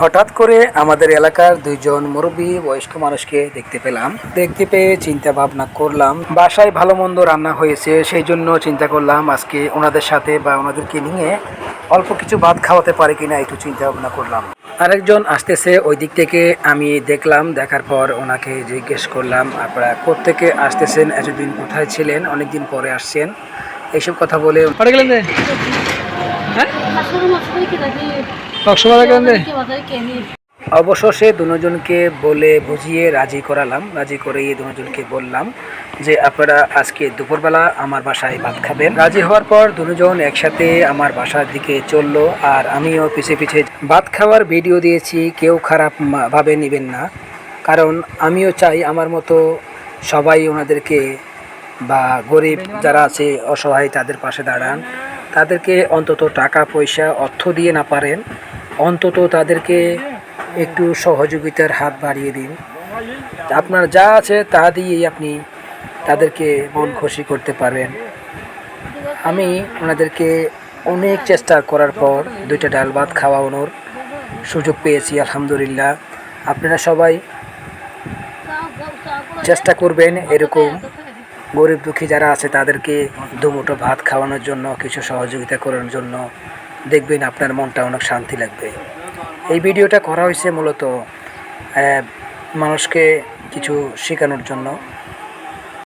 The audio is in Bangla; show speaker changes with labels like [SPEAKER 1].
[SPEAKER 1] হঠাৎ করে আমাদের এলাকার দুইজন মুরব্বী বয়স্ক মানুষকে দেখতে পেলাম। দেখতে পেয়ে চিন্তা ভাবনা করলাম, বাসায় ভালো মন্দ রান্না হয়েছে, সেই জন্য চিন্তা করলাম আজকে ওনাদের সাথে বা ওনাদেরকে নিয়ে অল্প কিছু ভাত খাওয়াতে পারে কিনা একটু চিন্তা ভাবনা করলাম। আরেকজন আসতেছে ওই দিক থেকে, আমি দেখলাম, দেখার পর ওনাকে জিজ্ঞেস করলাম, আপনারা কোত্থেকে আসতেছেন? এতদিন কোথায় ছিলেন? অনেকদিন পরে আসছেন। এইসব কথা বলে
[SPEAKER 2] হ্যাঁ?
[SPEAKER 1] অবশেষে দুজনকে বলে বুঝিয়ে রাজি করালাম। রাজি করিয়ে দুজনকে বললাম যে, আপনারা আজকে দুপুরবেলা আমার বাসায় ভাত খাবেন। রাজি হওয়ার পর দুজন একসাথে আমার বাসার দিকে চলল আর আমিও পিছে পিছে ভাত খাওয়ার ভিডিও দিয়েছি। কেউ খারাপ ভাবে নেবেন না। কারণ আমিও চাই আমার মতো সবাই ওনাদেরকে বা গরিব যারা আছে, অসহায় তাদের পাশে দাঁড়ান। তাদেরকে অন্তত টাকা, পয়সা, অর্থ দিয়ে না পারেন, অন্তত তাদেরকে একটু সহযোগিতার হাত বাড়িয়ে দিন। আপনার যা আছে তা দিয়েই আপনি তাদেরকে মন খুশি করতে পারবেন। আমি ওনাদেরকে অনেক চেষ্টা করার পর দুইটা ডাল ভাত খাওয়ানোর সুযোগ পেয়েছি, আলহামদুলিল্লাহ। আপনারা সবাই চেষ্টা করবেন এরকম গরিব দুঃখী যারা আছে তাদেরকে দুমুঠো ভাত খাওয়ানোর জন্য, কিছু সহযোগিতা করার জন্য দেখবেন আপনার মনটা অনেক শান্তি লাগবে। এই ভিডিওটা করা হয়েছে মূলত মানুষকে কিছু শেখানোর জন্য।